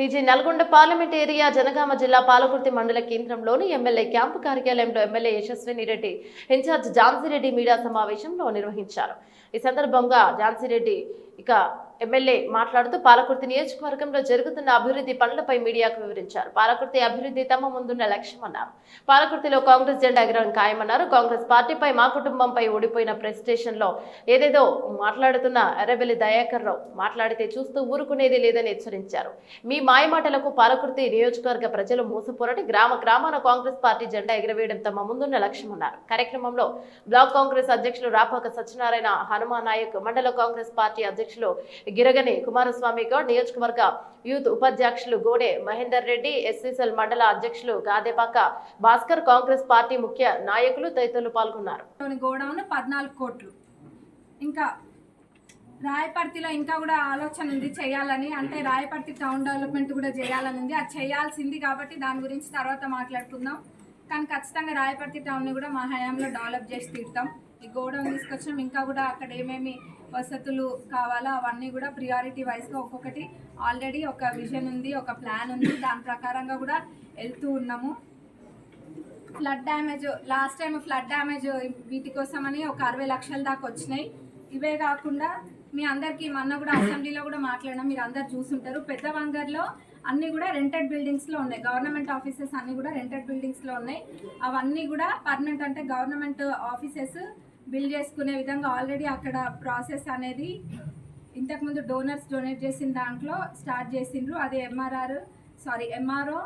TG Nalgonda parliament area Janagama జిల్లా పాలకుర్తి మండల కేంద్రంలోని ఎమ్మెల్యే క్యాంపు కార్యాలయంలో MLA Yashaswini Reddy in-charge Jhansi Reddy media సమావేశంలో నిర్వహించారు. ఈ సందర్భంగా ఝాన్సీరెడ్డి ఇక ఎమ్మెల్యే మాట్లాడుతూ పాలకుర్తి నియోజకవర్గంలో జరుగుతున్న అభివృద్ధి పనులపై మీడియాకు వివరించారు. పాలకుర్తి అభివృద్ధి తమ ముందున్న లక్ష్యమన్నారు పాలకుర్తిలో కాంగ్రెస్ జెండా ఎగరడం ఖాయమన్నారు. కాంగ్రెస్ పార్టీపై మా కుటుంబంపై ఓడిపోయిన ప్రెస్లో ఏదేదో మాట్లాడుతున్న ఎర్రబెల్లి దయాకర్ రావు మాట్లాడితే చూస్తూ ఊరుకునేది లేదని హెచ్చరించారు. మీ మాయమాటలకు పాలకుర్తి నియోజకవర్గ ప్రజలు మోసపోరని గ్రామ గ్రామాన కాంగ్రెస్ పార్టీ జెండా ఎగరవేయడం తమ ముందున్న లక్ష్యమన్నారు కార్యక్రమంలో బ్లాక్ కాంగ్రెస్ అధ్యక్షులు రాపాక సత్యనారాయణ హనుమా నాయక్ మండల కాంగ్రెస్ పార్టీ అధ్యక్షులు గిరగని కుమారస్వామి గౌడ్ నియోజకవర్గ యూత్ ఉపాధ్యక్షులు గోడే మహేందర్ రెడ్డి ఎస్సీసెల్ మండల అధ్యక్షులు కాదేపాక భాస్కర్ కాంగ్రెస్ పార్టీ ముఖ్య నాయకులు తదితరులు పాల్గొన్నారు. గోడౌన్ పద్నాలుగు కోట్లు. ఇంకా రాయపర్తిలో ఇంకా కూడా ఆలోచన ఉంది చేయాలని. అంటే రాయపర్తి టౌన్ డెవలప్మెంట్ కూడా చేయాలని ఉంది. అది చేయాల్సింది కాబట్టి దాని గురించి తర్వాత మాట్లాడుకుందాం. కానీ ఖచ్చితంగా రాయపర్తి టౌన్ని కూడా మా హయాంలో డెవలప్ చేసి తీరుతాం. ఈ గోడౌన్ తీసుకొచ్చాం. ఇంకా కూడా అక్కడ ఏమేమి వసతులు కావాలో అవన్నీ కూడా ప్రియారిటీ వైజ్గా ఒక్కొక్కటి ఆల్రెడీ ఒక విజన్ ఉంది ఒక ప్లాన్ ఉంది. దాని ప్రకారంగా కూడా వెళ్తూ ఉన్నాము. Flood damage last time flood damage వీటి కోసమని ఒక అరవై లక్షల దాకా వచ్చినాయి. ఇవే కాకుండా మీ అందరికీ మొన్న కూడా అసెంబ్లీలో కూడా మాట్లాడినా. మీరు అందరు చూసుంటారు. పెద్ద వంగర్లో అన్నీ కూడా రెంటెడ్ బిల్డింగ్స్లో ఉన్నాయి. గవర్నమెంట్ ఆఫీసెస్ అన్నీ కూడా రెంటెడ్ బిల్డింగ్స్లో ఉన్నాయి. అవన్నీ కూడా పర్మనెంట్ అంటే గవర్నమెంట్ ఆఫీసెస్ బిల్డ్ చేసుకునే విధంగా ఆల్రెడీ అక్కడ ప్రాసెస్ అనేది ఇంతకుముందు డోనర్స్ డొనేట్ చేసిన దాంట్లో స్టార్ట్ చేసిండ్రు. అది MRR sorry MRO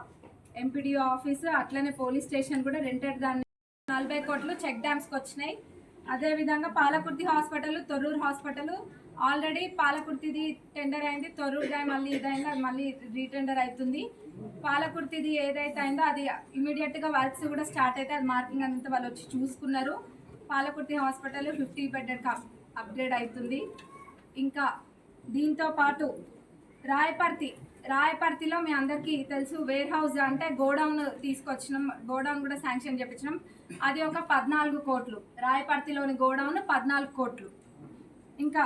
MPDO office అట్లనే పోలీస్ స్టేషన్ కూడా రెంటెడ్ దాన్ని. నలభై కోట్లు చెక్ డ్యామ్స్కి వచ్చినాయి. అదేవిధంగా Palakurthi hospital Thorrur hospital already పాలకుర్తిది tender అయింది. తొర్రూరు డ్యామ్ మళ్ళీ ఇదైంది అది మళ్ళీ రీటెండర్ అవుతుంది. పాలకుర్తిది ఏదైతే అయిందో అది ఇమీడియట్గా వర్క్స్ కూడా స్టార్ట్ అయితే అది మార్కింగ్ అంతా వాళ్ళు వచ్చి చూసుకున్నారు. పాలకుర్తి హాస్పిటల్ ఫిఫ్టీ బెడ్కి అప్గ్రేడ్ అవుతుంది ఇంకా దీంతో పాటు రాయపర్తి రాయపర్తిలో మీ అందరికీ తెలుసు వేర్ హౌస్ అంటే గోడౌన్ తీసుకొచ్చినాం గోడౌన్ కూడా శాంక్షన్ చేపించినాం. అది ఒక పద్నాలుగు కోట్లు. రాయపర్తిలోని గోడౌన్ పద్నాలుగు కోట్లు. ఇంకా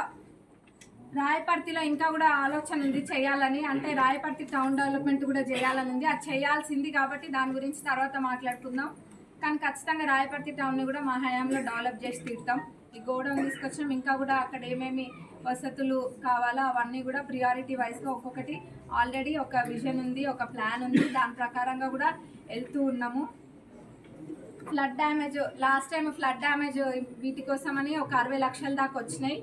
రాయపర్తిలో ఇంకా కూడా ఆలోచన ఉంది చేయాలని. అంటే రాయపర్తి టౌన్ డెవలప్మెంట్ కూడా చేయాలని ఉంది. అది చేయాల్సింది కాబట్టి దాని గురించి తర్వాత మాట్లాడుకుందాం. కానీ ఖచ్చితంగా రాయపర్తి టౌన్ని కూడా మా హయాంలో డెవలప్ చేసి తీరుతాం. ఈ గోడౌన్ తీసుకొచ్చాం ఇంకా కూడా అక్కడ ఏమేమి వసతులు కావాలో అవన్నీ కూడా ప్రియారిటీ వైజ్గా ఒక్కొక్కటి ఆల్రెడీ ఒక విజన్ ఉంది ఒక ప్లాన్ ఉంది. దాని ప్రకారంగా కూడా వెళ్తూ ఉన్నాము. Flood damage last time flood damage వీటి కోసమని ఒక అరవై లక్షల దాకా వచ్చినాయి.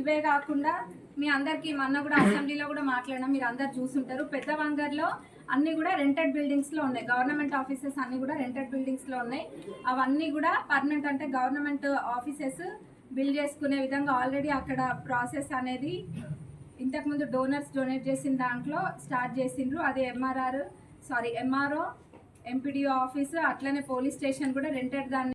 ఇవే కాకుండా మీ అందరికీ మొన్న కూడా అసెంబ్లీలో కూడా మాట్లాడడం మీరు అందరు చూసుంటారు. పెద్ద వంగర్లో అన్నీ కూడా రెంటెడ్ బిల్డింగ్స్లో ఉన్నాయి. గవర్నమెంట్ ఆఫీసెస్ అన్నీ కూడా రెంటెడ్ బిల్డింగ్స్లో ఉన్నాయి. అవన్నీ కూడా పర్మనెంట్ అంటే గవర్నమెంట్ ఆఫీసెస్ బిల్డ్ చేసుకునే విధంగా ఆల్రెడీ అక్కడ ప్రాసెస్ అనేది ఇంతకుముందు డోనర్స్ డొనేట్ చేసిన దాంట్లో స్టార్ట్ చేసిండ్రు. అది MRR sorry MRO MPDO office అట్లనే పోలీస్ స్టేషన్ కూడా రెంటెడ్ దాన్ని